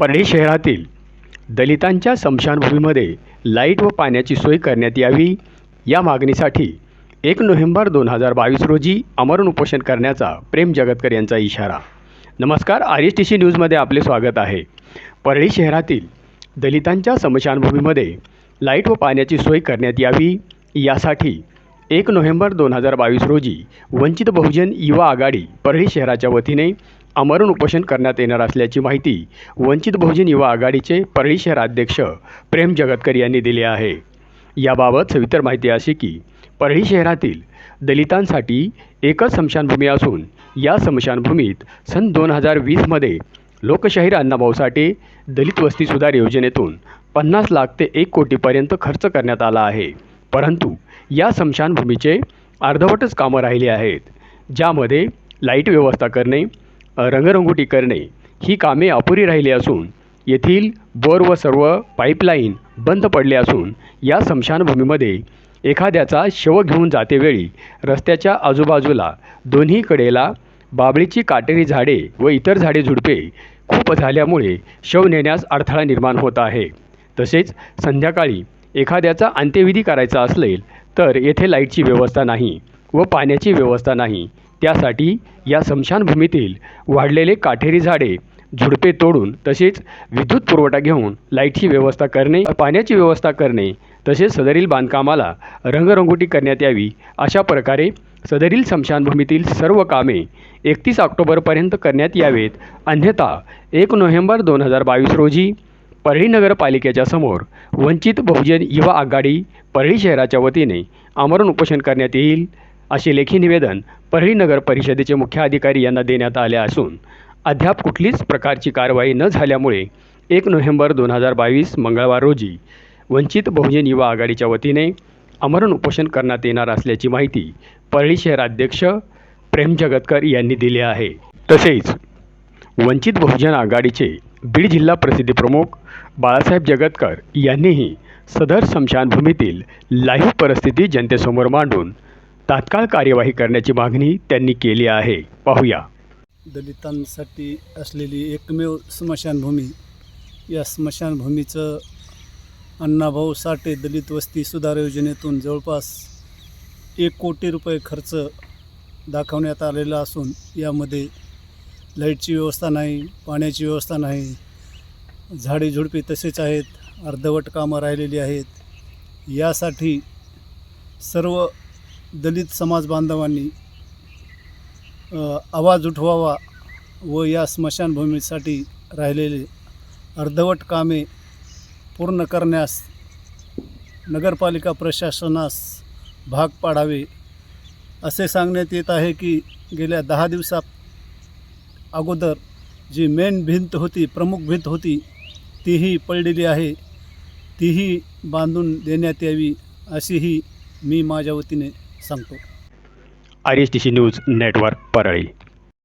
परळी शहरातील दलितांच्या स्मशानभूमीमध्ये लाइट व पाण्याची सोय करण्यात यावी. या मागणीसाठी एक नोव्हेंबर दोन हजार बावीस रोजी अमरण उपोषण करण्याचा प्रेम जगतकर यांचा इशारा. नमस्कार आर एस टी सी न्यूजमध्ये आपले स्वागत आहे. परळी शहरातील दलितांच्या स्मशानभूमीमध्ये लाइट व पाण्याची सोय करण्यात यावी. यासाठी एक नोव्हेंबर दोन हजार बावीस रोजी वंचित बहुजन युवा आघाडी परळी शहराच्या वतीने अमरण उपोषण करण्यात येणार असल्याची माहिती वंचित बहुजन युवा आघाडीचे परळी शहराध्यक्ष प्रेम जगतकर यांनी दिली आहे. याबाबत सविस्तर माहिती अशी की परळी शहरातील दलितांसाठी एकच स्मशानभूमी असून या स्मशानभूमीत सन दोन हजार वीसमध्ये लोकशाहीर अण्णाभाऊ साठे दलित वस्ती सुधार योजनेतून पन्नास लाख ते एक कोटीपर्यंत खर्च करण्यात आला आहे. परंतु या स्मशानभूमीचे अर्धवटच कामं राहिली आहेत ज्यामध्ये लाइट व्यवस्था करणे रंगरंगोटी करणे ही कामे अपुरी राहिली असून येथील बोर व सर्व पाईपलाईन बंद पडले असून या स्मशानभूमीमध्ये एखाद्याचा शव घेऊन जातेवेळी रस्त्याच्या आजूबाजूला दोन्ही कडेला बाबळीची काटेरी झाडे व इतर झाडे झुडपे खूप झाल्यामुळे शव नेण्यास अडथळा निर्माण होत आहे. तसेच संध्याकाळी एखाद्याचा अंत्यविधी करायचा असेल तर येथे लाईटची व्यवस्था नाही व पाण्याची व्यवस्था नाही. त्यासाठी या स्मशानभूमीतील वाढलेले काटेरी झाडे झुडपे तोडून तसेच विद्युत पुरवठा घेऊन लाईटची व्यवस्था करणे पाण्याची व्यवस्था करणे तसेच सदरील बांधकामाला रंगरंगोटी करण्यात यावी अशा प्रकारे सदरील स्मशानभूमीतील सर्व कामे एकतीस ऑक्टोबरपर्यंत करण्यात यावेत. अन्यथा एक नोव्हेंबर दोन हजार बावीस रोजी परळी नगरपालिकेच्या समोर वंचित बहुजन युवा आघाडी परळी शहराच्या वतीने आमरण उपोषण करण्यात येईल. असे लेखी निवेदन परळी नगर परिषदेचे मुख्य अधिकारी यांना देण्यात आले असून अद्याप कुठलीच प्रकारची कारवाई न झाल्यामुळे एक नोव्हेंबर दोन हजार बावीस मंगळवार रोजी वंचित बहुजन युवा आघाडीच्या वतीने आमरण उपोषण करण्यात येणार असल्याची माहिती परळी शहराध्यक्ष प्रेम जगतकर यांनी दिली आहे. तसेच वंचित बहुजन आघाडीचे बीड जिल्हा प्रसिद्धी प्रमुख बाळासाहेब जगतकर यांनीही सदर स्मशानभूमीतील लाईव्ह परिस्थिती जनतेसमोर मांडून तात्काळ कार्यवाही करण्याची मागणी त्यांनी केली आहे. पाहूया. दलितांसाठी असलेली एकमेव स्मशानभूमी. या स्मशानभूमीचं अण्णाभाऊ साठे दलित वस्ती सुधार योजनेतून जवळपास एक कोटी रुपये खर्च दाखवण्यात आलेला असून यामध्ये लाईटची व्यवस्था नाही पाण्याची व्यवस्था नाही झाडे झुडपे तसेच आहेत अर्धवट कामं राहिलेली आहेत. यासाठी सर्व दलित समाज बांधवांनी आवाज उठवावा व या स्मशानभूमीसाठी राहिलेले अर्धवट कामे पूर्ण करण्यास नगरपालिका प्रशासनास भाग पाडावे असे सांगण्यात येत आहे की गेल्या दहा दिवसात अगोदर जी मेन भिंत होती प्रमुख भिंत होती तीही पडलेली आहे. तीही बांधून देण्यात यावी अशीही मी माझ्या वतीने सांगतो. R S T C news network Parli.